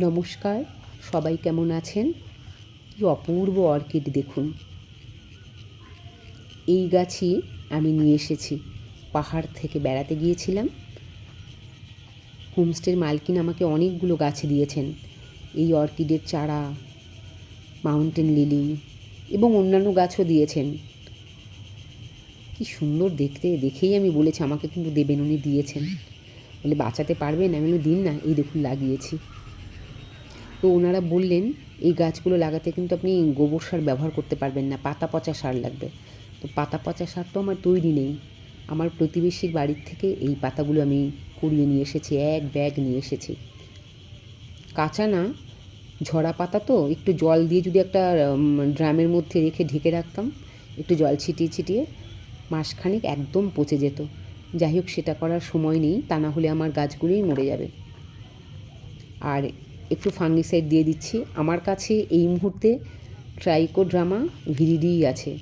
নমস্কার, সবাই কেমন আছেন? কি অপূর্ব অর্কিড দেখুন। এই গাছই আমি নিয়ে এসেছি, পাহাড় থেকে বেড়াতে গিয়েছিলাম। হোমস্টের মালকিন আমাকে অনেকগুলো গাছ দিয়েছেন। এই অর্কিডের চারা, মাউন্টেন লিলি এবং অন্যান্য গাছও দিয়েছেন। কি সুন্দর দেখতে, দেখেই আমি বলেছি, আমাকে কিন্তু দেবেন উনি দিয়েছেন। বলে বাঁচাতে পারবেন? আমি দিন না, এই দেখুন লাগিয়েছি। তো ওনারা বললেন, এই গাছগুলো লাগাতে কিন্তু আপনি গোবর সার ব্যবহার করতে পারবেন না, পাতা পচা সার লাগবে। তো পাতা পচা সার তো আমার তৈরি নেই। আমার প্রতিবেশীর বাড়ির থেকে এই পাতাগুলো আমি কুড়িয়ে নিয়ে এসেছি, এক ব্যাগ নিয়ে এসেছি। কাঁচা না, ঝরা পাতা তো, একটু জল দিয়ে যদি একটা ড্রামের মধ্যে রেখে ঢেকে রাখতাম, একটু জল ছিটিয়ে ছিটিয়ে মাসখানেক একদম পচে যেত। যাই হোক, সেটা করার সময় নেই, তা না হলে আমার গাছগুলোই মরে যাবে। আর একটু ফাঙ্গিসাইড দিয়ে দিচ্ছি। আমার কাছে এই মুহূর্তে ট্রাইকোড্রামা ভিরিডিই আছে।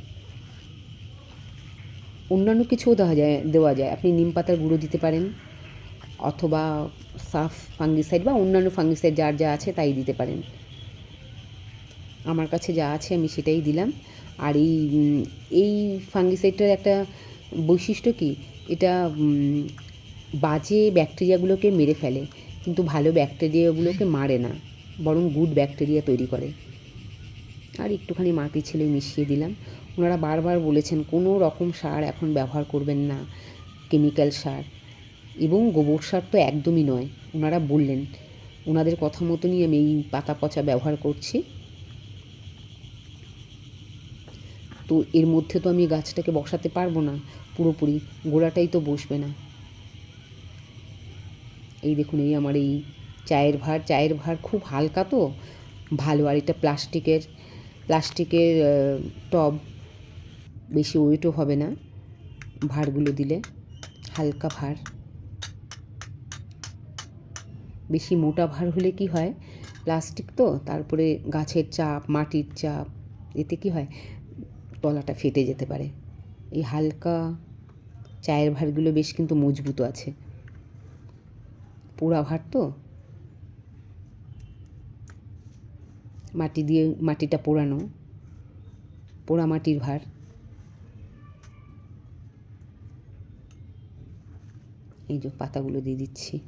অন্যান্য কিছুও দেওয়া যায় দেওয়া যায়। আপনি নিম পাতার গুঁড়ো দিতে পারেন, অথবা সাফ ফাঙ্গিসাইড বা অন্যান্য ফাঙ্গিসাইড যার যা আছে তাই দিতে পারেন। আমার কাছে যা আছে আমি সেটাই দিলাম। আর এই এই ফাঙ্গিসাইডটার একটা বৈশিষ্ট্য কি? এটা বাজে ব্যাকটেরিয়াগুলোকে মেরে ফেলে। কিন্তু ভালো ব্যাকটেরিয়াগুলোকে মারে না, বরং গুড ব্যাকটেরিয়া তৈরি করে। আর একটুখানি মাটি ছেলে মিশিয়ে দিলাম। ওনারা বারবার বলেছেন, কোনো রকম সার এখন ব্যবহার করবেন না কেমিক্যাল সার। এবং গোবর সার তো একদমই নয়। ওনারা বললেন, ওনাদের কথা মতনই আমি এই পাতা পচা ব্যবহার করছি। তো এর মধ্যে তো আমি গাছটাকে বসাতে পারব না, পুরোপুরি গোড়াটাই তো বসবে না। এই দেখুন, এই আমার এই চায়ের ভার। চায়ের ভার খুব হালকা তো। ভালো, আর এটা প্লাস্টিকের প্লাস্টিকের টব। বেশি ওয়েটও হবে না ভারগুলো দিলে। হালকা ভার। বেশি মোটা ভার হলে কি হয়? প্লাস্টিক তো, তারপরে গাছের চাপ, মাটির চাপ, এতে কি হয়? তলাটা ফেটে যেতে পারে। এই হালকা চায়ের ভারগুলো বেশ কিন্তু মজবুত আছে। পোড়া ভার তো। মাটি দিয়ে মাটিটা পোড়ানো। পোড়া মাটির ভার এই যে পাতাগুলো দিয়ে দিচ্ছি।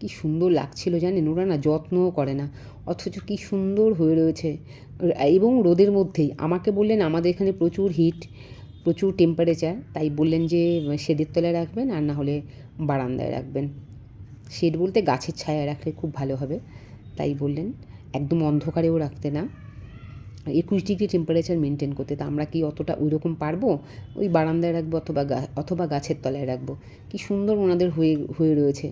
কি সুন্দর লাগছিল জানেন ওরা না যত্নও করে না। অথচ কি সুন্দর হয়ে রয়েছে। এবং রোদের মধ্যেই, আমাকে বললেন আমাদের এখানে প্রচুর হিট প্রচুর টেম্পারেচার তাই বললেন যে শেডের তলায় রাখবেন আর না হলে বারান্দায় রাখবেন। শেড বলতে গাছের ছায়া রাখলে খুব ভালো হবে, তাই বললেন। একদম অন্ধকারেও রাখতে না। একুশ ডিগ্রি টেম্পারেচার মেনটেন করতে। তা আমরা কি অতটা ওই রকম পারব? ওই বারান্দায় রাখব অথবা গা, অথবা গাছের তলায় রাখব। কি সুন্দর ওনাদের হয়ে হয়ে রয়েছে।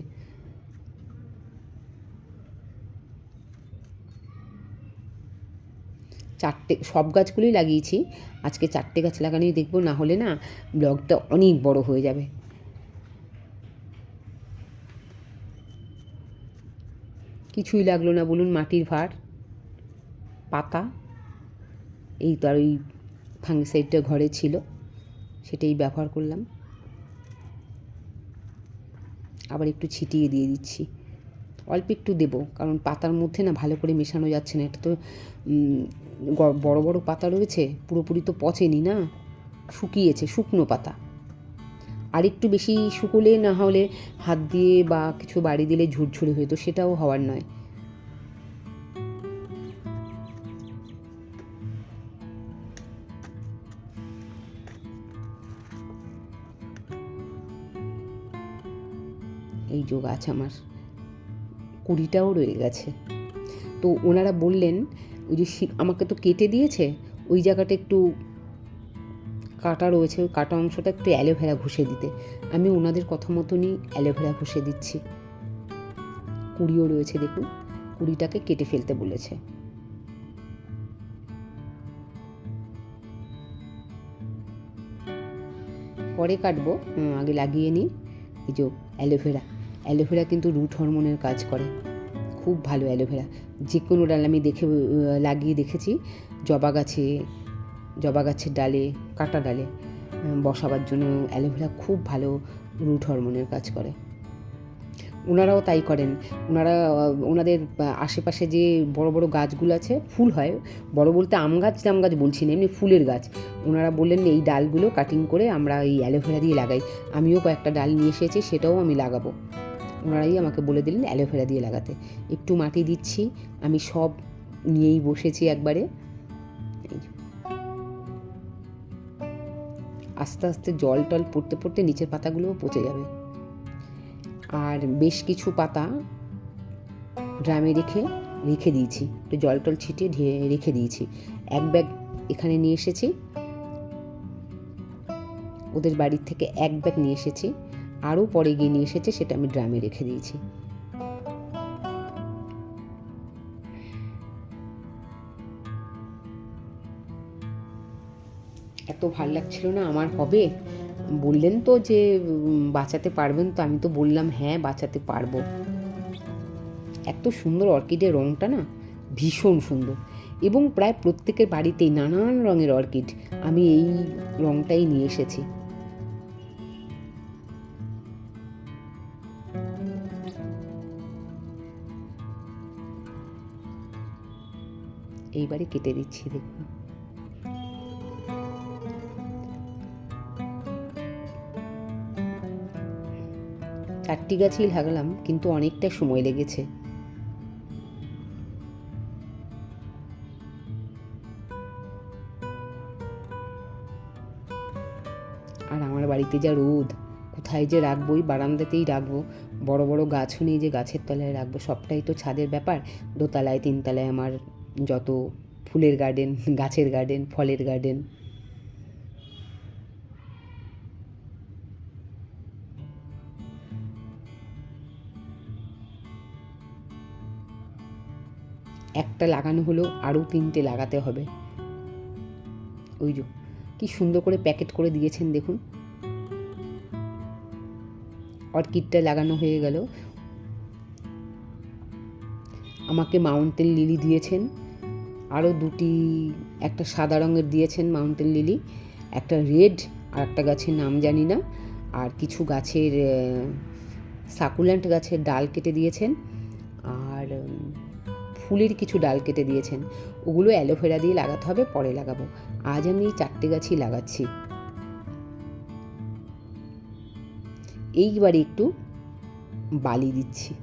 চারটে, সব গাছগুলোই লাগিয়েছি। আজকে চারটে গাছ লাগানোই দেখব, না হলে না ব্লগটা অনেক বড় হয়ে যাবে। কিছুই লাগল না, বলুন মাটির ভার, পাতা, এই তো আর ওই ফাঙ্গিসাইডটা ঘরে ছিল, সেটাই ব্যবহার করলাম। আবার একটু ছিটিয়ে দিয়ে দিচ্ছি। অল্প একটু দেবো, কারণ পাতার মধ্যে না ভালো করে মেশানো যাচ্ছে না, এটা তো বড় বড় পাতা রয়েছে, পুরোপুরি তো পচেনি না? শুকিয়েছে, শুকনো পাতা। আর একটু বেশি শুকোলে না হলে হাত দিয়ে বা কিছু বাড়ি দিলে ঝুরঝুরে হয়ে তো সেটাও হওয়ার নয়। এই যোগ আছে আমার, কুড়িটাও রয়ে গেছে। তো ওনারা বললেন ওই যে আমাকে তো কেটে দিয়েছে, ওই জায়গাটা একটু কাটা রয়েছে, ওই কাটা অংশটা একটু অ্যালোভেরা ঘষে দিতে। আমি ওনাদের কথা মতনই অ্যালোভেরা ঘষে দিচ্ছি। কুড়িও রয়েছে দেখুন, কুড়িটাকে কেটে ফেলতে বলেছে। পরে কাটবো আগে লাগিয়ে নিই। এই যে অ্যালোভেরা অ্যালোভেরা কিন্তু রুট হরমোনের কাজ করে। খুব ভালো অ্যালোভেরা। যে কোনো ডাল আমি দেখে লাগিয়ে দেখেছি। জবা গাছে, জবা গাছের ডালে, কাটা ডালে বসাবার জন্য অ্যালোভেরা খুব ভালো রুট হরমোনের কাজ করে। ওনারাও তাই করেন। ওনারা ওনাদের আশেপাশে যে বড় বড় গাছগুলো আছে, ফুল হয়। বড় বলতে আম গাছ আম গাছ বলছি না, এমনি ফুলের গাছ। ওনারা বললেন, এই ডালগুলো কাটিং করে আমরা এই অ্যালোভেরা দিয়ে লাগাই। আমিও কয়েকটা ডাল নিয়ে এসেছি, সেটাও আমি লাগাবো। ওনারাই আমাকে বলে দিলেন অ্যালোভেরা দিয়ে লাগাতে। একটু মাটি দিচ্ছি, আমি সব নিয়েই বসেছি একবারে। আস্তে আস্তে জল টল পড়তে পড়তে নিচের পাতাগুলোও পচে যাবে। আর বেশ কিছু পাতা ড্রামে রেখে রেখে দিয়েছি। একটু জল টল ছিটিয়ে রেখে দিয়েছি। এক ব্যাগ এখানে নিয়ে এসেছি। ওদের বাড়ির থেকে এক ব্যাগ নিয়ে এসেছি। আরও পরে গিয়ে নিয়ে এসেছে, সেটা আমি ড্রামে রেখে দিয়েছি। এত ভালো লাগছিল না, আমার হবে? বললেন তো যে বাঁচাতে পারবেন তো, আমি তো বললাম হ্যাঁ বাঁচাতে পারব। এত সুন্দর অর্কিডের রঙটা না, ভীষণ সুন্দর। এবং প্রায় প্রত্যেকের বাড়িতেই নানান রঙের অর্কিড, আমি এই রঙটাই নিয়ে এসেছি। এইবারে কেটে দিচ্ছি, দেখুন। চারটি গাছই লাগালাম, কিন্তু অনেকটা সময় লেগেছে। আর আমার বাড়িতে যা রোদ, কোথায় যে রাখব, ওই বারান্দাতেই রাখব। বড় বড় গাছও নেই যে গাছের তলায় রাখব, সবটাই তো ছাদের ব্যাপার। দোতলায়, তিনতলায় আমার যত ফুলের গার্ডেন গাছের গার্ডেন ফলের গার্ডেন একটা লাগানো হলো, আরও তিনটে লাগাতে হবে। ওই যে, কি সুন্দর করে প্যাকেট করে দিয়েছেন, দেখুন। অর্কিডটা লাগানো হয়ে গেল। আমাকে মাউন্টেন লিলি দিয়েছেন। আরও দুটি, একটা সাদা রঙের দিয়েছেন মাউন্টেন লিলি, একটা রেড আর একটা গাছের নাম জানি না। আর কিছু গাছের সাকুল্যান্ট গাছের ডাল কেটে দিয়েছেন। আর ফুলের কিছু ডাল কেটে দিয়েছেন। ওগুলো অ্যালোভেরা দিয়ে লাগাতে হবে, পরে লাগাবো। আজ আমি এই চারটে গাছই লাগাচ্ছি। এইবারে একটু বালি দিচ্ছি।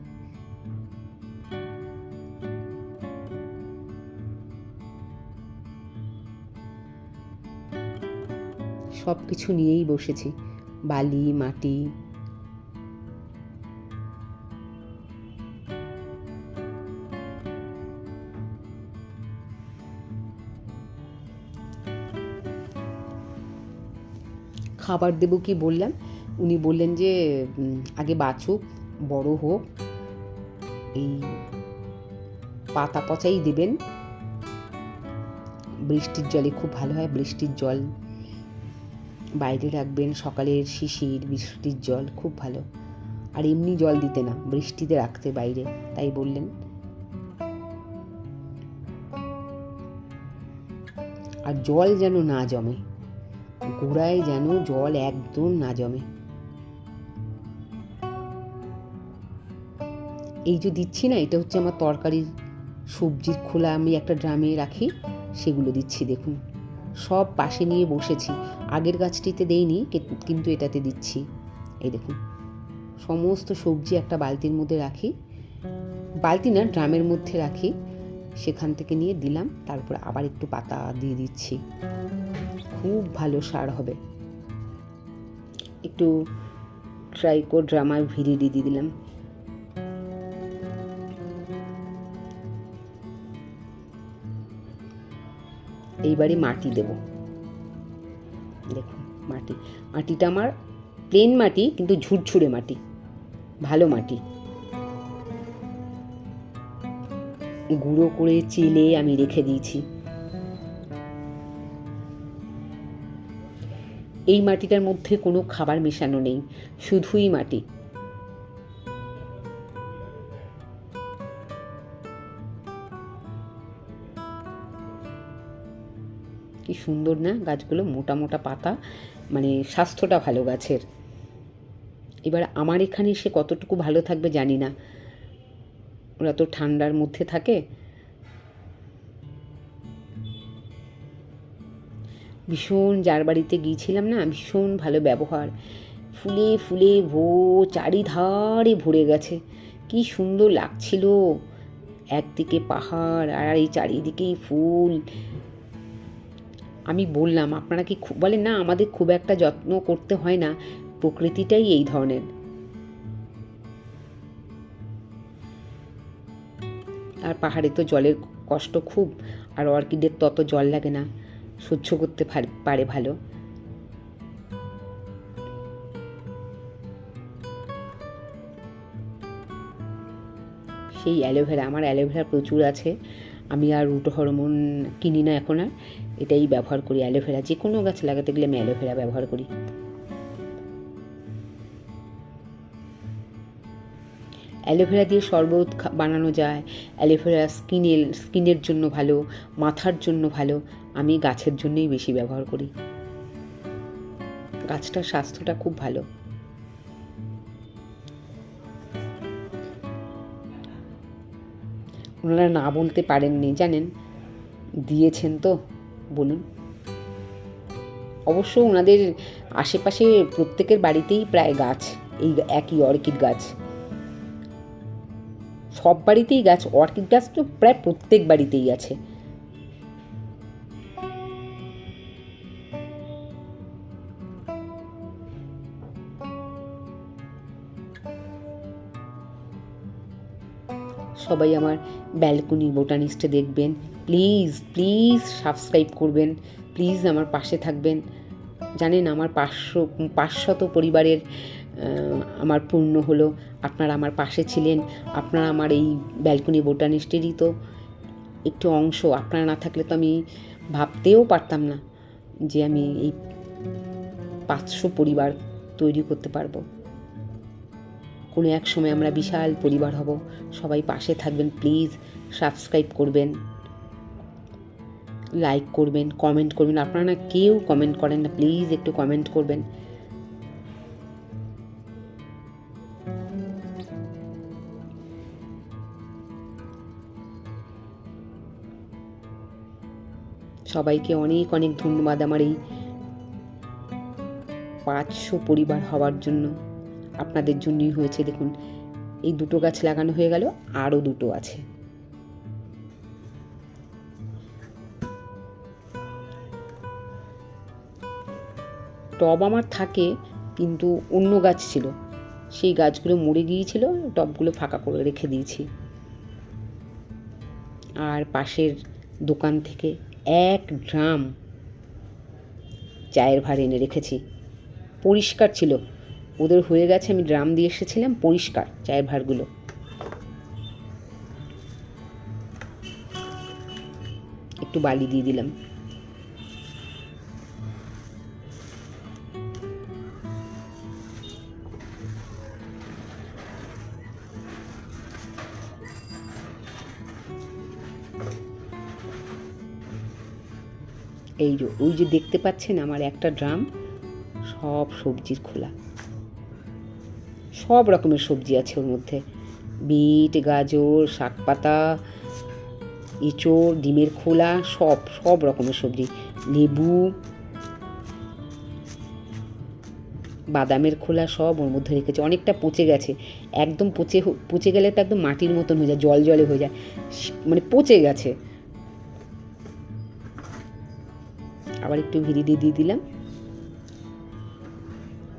সব কিছু নিয়েই বসেছি। বালি, মাটি। খাবার দেবো কি বললাম? উনি বললেন যে আগে বাছুক, বড় হোক। এই পাতা পচাই দেবেন। বৃষ্টির জলে খুব ভালো হয়, বৃষ্টির জল বাইরে রাখবেন সকালের শিশির বৃষ্টির জল, খুব ভালো। আর এমনি জল দিতে না, বৃষ্টিতে রাখতে বাইরে, তাই বললেন। আর জল যেন না জমে, গোড়ায় যেন জল একদম না জমে। এই যে দিচ্ছি না, এটা হচ্ছে আমার তরকারির সবজির খোলা, আমি একটা ড্রামে রাখি, সেগুলো দিচ্ছি, দেখুন। সব পাশে নিয়ে বসেছি। আগের গাছটিতে দেইনি কিন্তু এটাতে দিচ্ছি। এই দেখুন, সমস্ত সবজি একটা বালতির মধ্যে রাখি। বালতি না, ড্রামের মধ্যে রাখি। সেখান থেকে নিয়ে দিলাম, তারপর আবার একটু পাতা দিয়ে দিচ্ছি। খুব ভালো সার হবে। একটু ট্রাইকো ড্রামার ভিড়ি দিয়ে দিলাম। এইবারে মাটি দেব। দেখুন, মাটি। মাটিটা আমার প্লেন মাটি কিন্তু ঝুরঝুরে মাটি। ভালো মাটি। গুঁড়ো করে চেলে আমি রেখে দিয়েছি। এই মাটিটার মধ্যে কোনো খাবার মেশানো নেই। শুধুই মাটি। সুন্দর না গাছগুলো, মোটা মোটা পাতা। মানে স্বাস্থ্যটা ভালো গাছের। এবার আমার এখানে সে কতটুকু ভালো থাকবে জানি না। ওরা তো ঠান্ডার মধ্যে থাকে। ভীষণ যার বাড়িতে গিয়েছিলাম না, ভীষণ ভালো ব্যবহার। ফুলে ফুলে ভো, চারিধারে ভরে গেছে। কি সুন্দর লাগছিল। একদিকে পাহাড় আর এই চারিদিকেই ফুল। আমি বললাম, আপনারা কি খুব বলেন না, আমাদের খুব একটা যত্ন করতে হয় না। প্রকৃতিটাই এই ধরনের। আর পাহাড়ে তো জলের কষ্ট খুব, আর অর্কিডের তত জল লাগে না। সহ্য করতে পারে ভালো। সেই অ্যালোভেরা, আমার অ্যালোভেরা প্রচুর আছে। আমি আর রুট হরমোন কিনি না এখন আর। এটাই ব্যবহার করি, অ্যালোভেরা যে কোনো গাছ লাগাতে গেলে আমি অ্যালোভেরা ব্যবহার করি। অ্যালোভেরা দিয়ে শরবত বানানো যায়। অ্যালোভেরা স্কিনের স্কিনের জন্য ভালো, মাথার জন্য ভালো, আমি গাছের জন্যই বেশি ব্যবহার করি। গাছটার স্বাস্থ্যটা খুব ভালো। ওনারা না বলতে পারেননি, জানেন? দিয়েছেন তো। বলুন। অবশ্য ওনাদের আশেপাশে প্রত্যেকের বাড়িতেই প্রায় গাছ, এই একই অর্কিড গাছ। সব বাড়িতেই গাছ, অর্কিড গাছ তো প্রায় প্রত্যেক বাড়িতেই আছে। সবাই আমার ব্যালকনি বোটানিস্টে দেখবেন। প্লিজ প্লিজ সাবস্ক্রাইব করবেন। প্লিজ আমার পাশে থাকবেন। জানেন আমার পাঁচশো, পাঁচশত পরিবারের আমার পূর্ণ হলো। আপনারা আমার পাশে ছিলেন। আপনারা আমার এই ব্যালকনি বোটানিস্টেরই তো একটু অংশ। আপনারা না থাকলে তো আমি ভাবতেও পারতাম না যে আমি এই পাঁচশো পরিবার তৈরি করতে পারব। কোনো এক সময় আমরা বিশাল পরিবার হব। সবাই পাশে থাকবেন প্লিজ সাবস্ক্রাইব করবেন লাইক করবেন কমেন্ট করবেন। আপনারা না কেউ কমেন্ট করেন না প্লিজ একটু কমেন্ট করবেন। সবাইকে অনেক অনেক ধন্যবাদ আমার এই পাঁচশো পরিবার হওয়ার জন্য। আপনাদের জন্যই হয়েছে। দেখুন, এই দুটো গাছ লাগানো হয়ে গেল, আরও দুটো আছে। টব আমার থাকে, কিন্তু অন্য গাছ ছিল। সেই গাছগুলো মরে গিয়েছিল, টবগুলো ফাঁকা করে রেখে দিয়েছি। আর পাশের দোকান থেকে এক ড্রাম চায়ের ভার এনে রেখেছি। পরিষ্কার ছিল। ওদের হয়ে গেছে, আমি ড্রাম দিয়ে এসেছিলাম, পরিষ্কার চায়ের ভারগুলো। একটু বালি দিয়ে দিলাম। এই যে, ওই যে দেখতে পাচ্ছেন আমার একটা ড্রাম, সব সবজির খোলা। সব রকমের সবজি আছে ওর মধ্যে। বিট, গাজর, শাক পাতা, এঁচোড়, ডিমের খোলা, সব সব রকমের সবজি। লেবু, বাদামের খোলা সব ওর মধ্যে রেখেছে। অনেকটা পচে গেছে। একদম পচে পচে গেলে তো একদম মাটির মতন হয়ে যায়, জল জলে হয়ে যায়। মানে পচে গেছে। আবার একটু ভিড়ি দিয়ে দিয়ে দিলাম।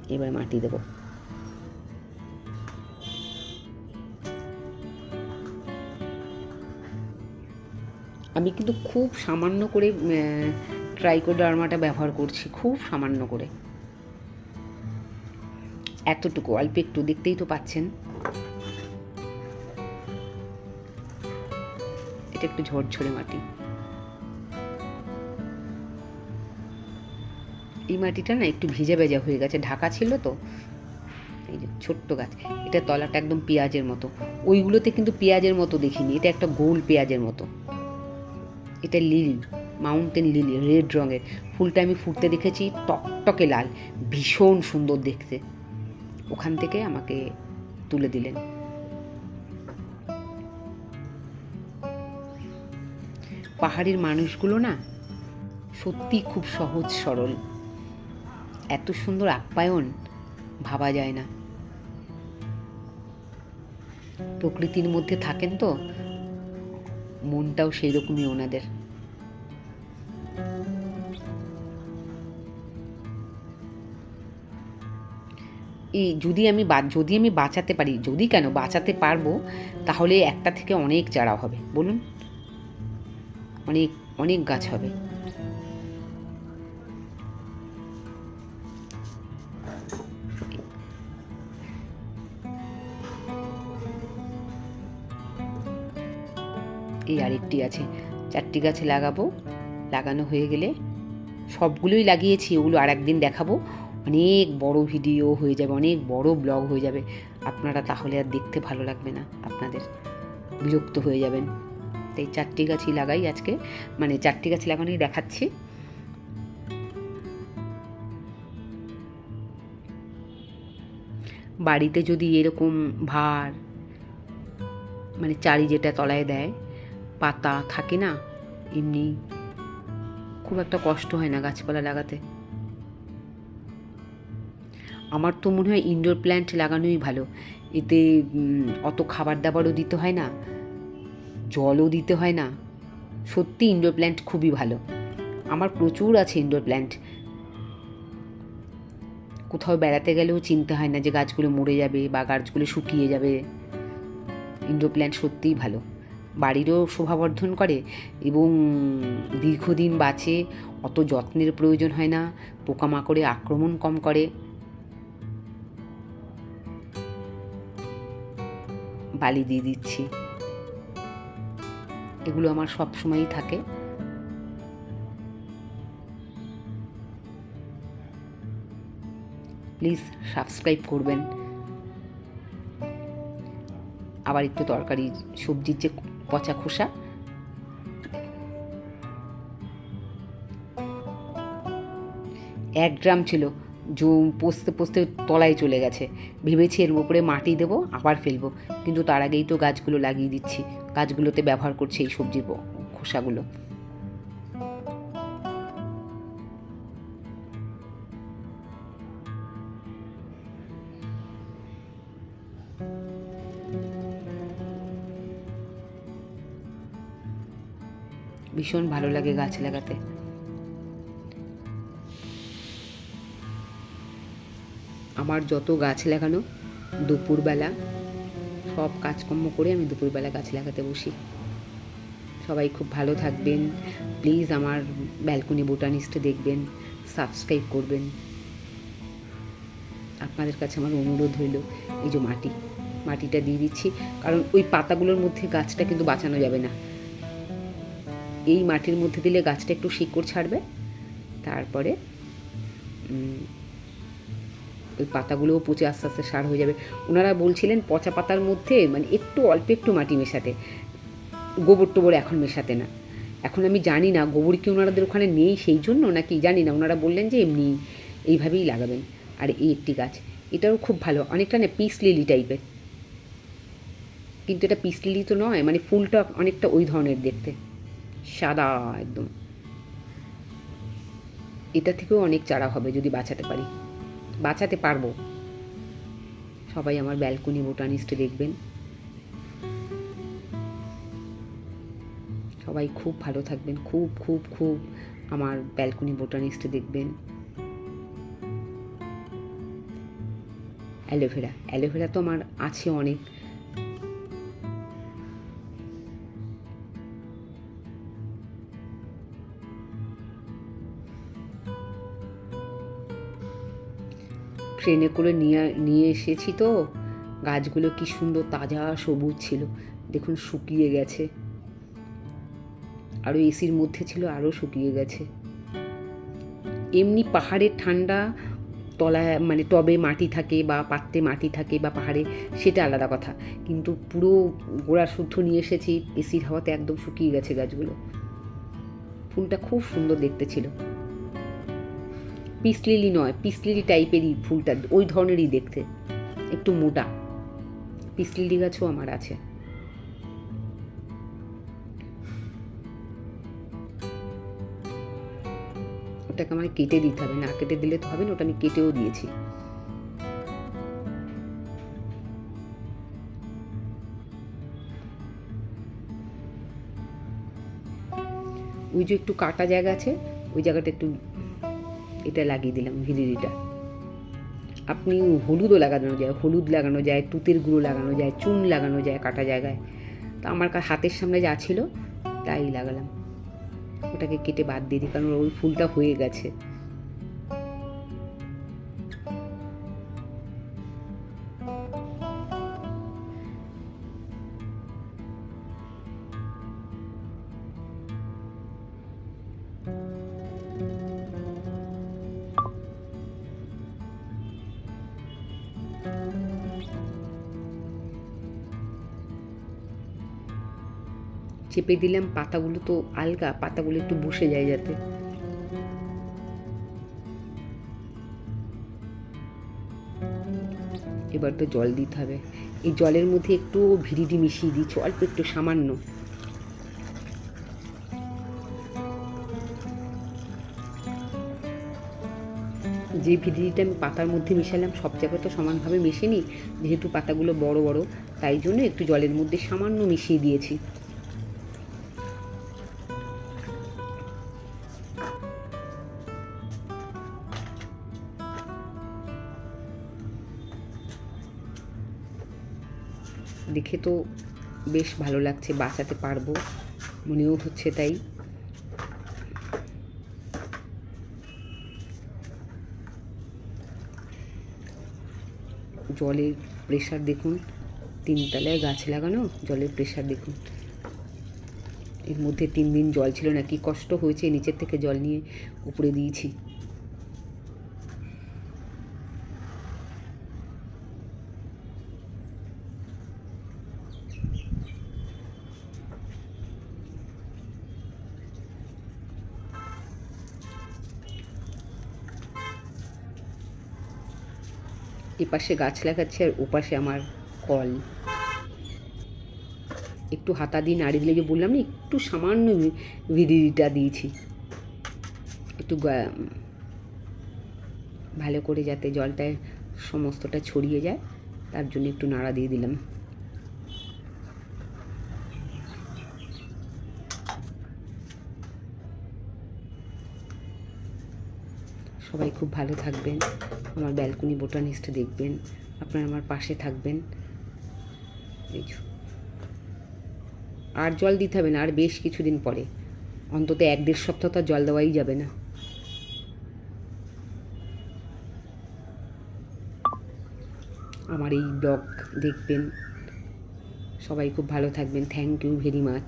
এবার মাটি দেবো। আমি কিন্তু খুব সামান্য করে ট্রাইকোডার্মাটা ব্যবহার করছি, খুব সামান্য করে। এতটুকু, অল্প একটু, দেখতেই তো পাচ্ছেন। এটা একটু ঝরঝরে মাটি। এই মাটিটা না একটু ভিজে ভেজা হয়ে গেছে, ঢাকা ছিল তো। এই যে ছোট্ট গাছ, এটা তলাটা একদম পেঁয়াজের মতো। ওইগুলোতে কিন্তু পেঁয়াজের মতো দেখিনি, এটা একটা গোল পেঁয়াজের মতো। এটা লিলি মাউন্টেন লিলি রেড রঙের। ফুলটা আমি ফুটতে দেখেছি, টকটকে লাল, ভীষণ সুন্দর দেখতে। ওখান থেকে আমাকে তুলে দিলেন। পাহাড়ের মানুষগুলো না সত্যি খুব সহজ সরল। এত সুন্দর আপ্যায়ন ভাবা যায় না। প্রকৃতির মধ্যে থাকেন তো মনটাও সেই রকমই ওনাদের। এই যদি আমি যদি আমি বাঁচাতে পারি, যদি কেন বাঁচাতে পারব, তাহলে একটা থেকে অনেক চারা হবে, বলুন? অনেক অনেক গাছ হবে। এই আরেকটি আছে। চারটি গাছ লাগাবো। লাগানো হয়ে গেলে সবগুলোই লাগিয়েছি, ওগুলো আর একদিন দেখাবো। অনেক বড় ভিডিও হয়ে যাবে, অনেক বড় ব্লগ হয়ে যাবে। আপনারা তাহলে আর দেখতে ভালো লাগবে না, আপনাদের বিরক্ত হয়ে যাবেন। তাই চারটি গাছই লাগাই আজকে। মানে চারটি গাছ লাগানোই দেখাচ্ছি। বাড়িতে যদি এরকম ভার মানে চারি যেটা তলায় দেয় পাতা থাকে না, এমনি খুব একটা কষ্ট হয় না গাছপালা লাগাতে। আমার তো মনে হয় ইনডোর প্ল্যান্ট লাগানোই ভালো। এতে অত খাবার দাবারও দিতে হয় না, জলও দিতে হয় না। সত্যি ইনডোর প্ল্যান্ট খুবই ভালো। আমার প্রচুর আছে ইনডোর প্ল্যান্ট কোথাও বেড়াতে গেলেও চিন্তা হয় না যে গাছগুলো মরে যাবে বা গাছগুলো শুকিয়ে যাবে। ইনডোর প্ল্যান্ট সত্যিই ভালো। বাড়িরও শোভাবর্ধন করে এবং দীর্ঘদিন বাঁচে, অত যত্নের প্রয়োজন হয় না, পোকামাকড়ে আক্রমণ কম করে। বালি দিয়ে দিচ্ছি। এগুলো আমার সব সময়ই থাকে। প্লিজ সাবস্ক্রাইব করবেন। আবার একটু তরকারি, সবজির যে পচা খোসা। এক গ্রাম ছিল পোস্তে পোস্তে তলায় চলে গেছে। ভেবেছি এর উপরে মাটি দেবো, আবার ফেলব। কিন্তু তার আগেই তো গাছগুলো লাগিয়ে দিচ্ছি। গাছগুলোতে ব্যবহার করছে এই সবজির খোসাগুলো। ভীষণ ভালো লাগে গাছ লাগাতে। আমার যত গাছ লাগানো, দুপুরবেলা সব কাজকর্ম করে আমি দুপুরবেলা গাছ লাগাতে বসি। সবাই খুব ভালো থাকবেন। প্লিজ আমার ব্যালকনি বোটানিস্টে দেখবেন সাবস্ক্রাইব করবেন। আপনাদের কাছে আমার অনুরোধ হইল এই যে মাটি, মাটিটা দিয়ে দিচ্ছি। কারণ ওই পাতাগুলোর মধ্যে গাছটা কিন্তু বাঁচানো যাবে না। এই মাটির মধ্যে দিলে গাছটা একটু শিকড় ছাড়বে। তারপরে ওই পাতাগুলোও পচে আস্তে আস্তে সার হয়ে যাবে। ওনারা বলছিলেন পচা পাতার মধ্যে মানে একটু অল্প একটু মাটি মেশাতে। গোবর টোবর এখন মেশাতে না। এখন আমি জানি না গোবর কি ওনাদের ওখানে নেই সেই জন্য নাকি জানি না। ওনারা বললেন যে এমনি এইভাবেই লাগাবেন। আর এই একটি গাছ, এটাও খুব ভালো। অনেকটা না পিস লিলি টাইপের। কিন্তু এটা পিস লিলি তো নয় মানে ফুলটা অনেকটা ওই ধরনের দেখতে। সাদা, একদম। এটা থেকেও অনেক চারা হবে যদি বাঁচাতে পারি। বাঁচাতে পারব। সবাই আমার ব্যালকনি বোটানিস্টে দেখবেন। সবাই খুব ভালো থাকবেন। খুব খুব খুব আমার ব্যালকনি বোটানিস্টে দেখবেন। অ্যালোভেরা অ্যালোভেরা তো আমার আছে অনেক। ট্রেনে করে নিয়ে নিয়ে এসেছি তো। গাছগুলো কি সুন্দর তাজা সবুজ ছিল। দেখুন শুকিয়ে গেছে। আরও এসির মধ্যে ছিল আরও শুকিয়ে গেছে। এমনি পাহাড়ের ঠান্ডা তলায় মানে টবে মাটি থাকে বা পাত্রে মাটি থাকে বা পাহাড়ে, সেটা আলাদা কথা। কিন্তু পুরো গোড়া শুদ্ধ নিয়ে এসেছি, এসির হাওয়াতে একদম শুকিয়ে গেছে গাছগুলো। ফুলটা খুব সুন্দর দেখতে ছিল। পিস লিলি নয়, পিসলিলি টাইপেরই ফুলটা, ওই ধরনেরই দেখতে। একটু মোটা। পিসলিলি গাছও আমার আছে। ওটাকে আমার কেটে দিতে হবে। না কেটে দিলে তো হবে না, ওটা আমি কেটেও দিয়েছি। ওই যে একটু কাটা জায়গা আছে, ওই জায়গাটা একটু এটা লাগিয়ে দিলাম ভিলিরিটা আপনি হলুদও লাগানো যায়, হলুদ লাগানো যায়, তুতের গুঁড়ো লাগানো যায়, চুন লাগানো যায় কাটা জায়গায়। তো আমার হাতের সামনে যা ছিল, তাই লাগালাম। ওটাকে কেটে বাদ দিয়ে দিই, কারণ ওই ফুলটা হয়ে গেছে। চেপে দিলাম, পাতাগুলো তো আলগা, পাতাগুলো একটু বসে যায় যাতে। এবার তো জল দিতে হবে। এই জলের মধ্যে একটু ভিরিডি মিশিয়ে দিচ্ছি অল্প একটু সামান্য। যে ভিডিটা আমি পাতার মধ্যে মিশালাম, সব জায়গায় তো সমানভাবে মেশেনি যেহেতু পাতাগুলো বড় বড়, তাই জন্য একটু জলের মধ্যে সামান্য মিশিয়ে দিয়েছি। তো বেশ ভালো লাগছে, বাঁচাতে পারব। মনেও হচ্ছে তাই। জলের প্রেশার দেখুন, তিনতলায় গাছ লাগানো, জলের প্রেশার দেখুন। এর মধ্যে তিন দিন জল ছিল না, কি কষ্ট হয়েছে, নিচের থেকে জল নিয়ে উপরে দিয়েছি। এপাশে গাছ লাগাচ্ছে আর ওপাশে আমার কল। একটু হাতা দিয়ে নাড়ি দিলে যে বললাম না, একটু সামান্য ভিডিটা দিয়েছি। একটু ভালো করে যাতে জলটা সমস্তটা ছড়িয়ে যায়, তার জন্য একটু নাড়া দিয়ে দিলাম। সবাই খুব ভালো থাকবেন। আমার ব্যালকনি বোটানিস্ট দেখবেন। আপনারা আমার পাশে থাকবেন। আর জল দিতে হবে না, আর বেশ কিছুদিন পরে। অন্তত এক দেড় সপ্তাহ তো জল দেওয়াই যাবে না। আমার এই ব্লগ দেখবেন। সবাই খুব ভালো থাকবেন। থ্যাংক ইউ ভেরি মাচ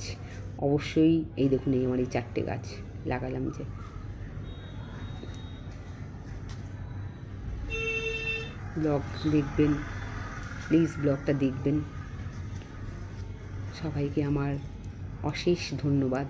অবশ্যই এই দেখুন এই আমার এই চারটে গাছ লাগালাম যে। ব্লগ দেখবেন প্লিজ ব্লগটা দেখবেন। সবাইকে আমার অশেষ ধন্যবাদ।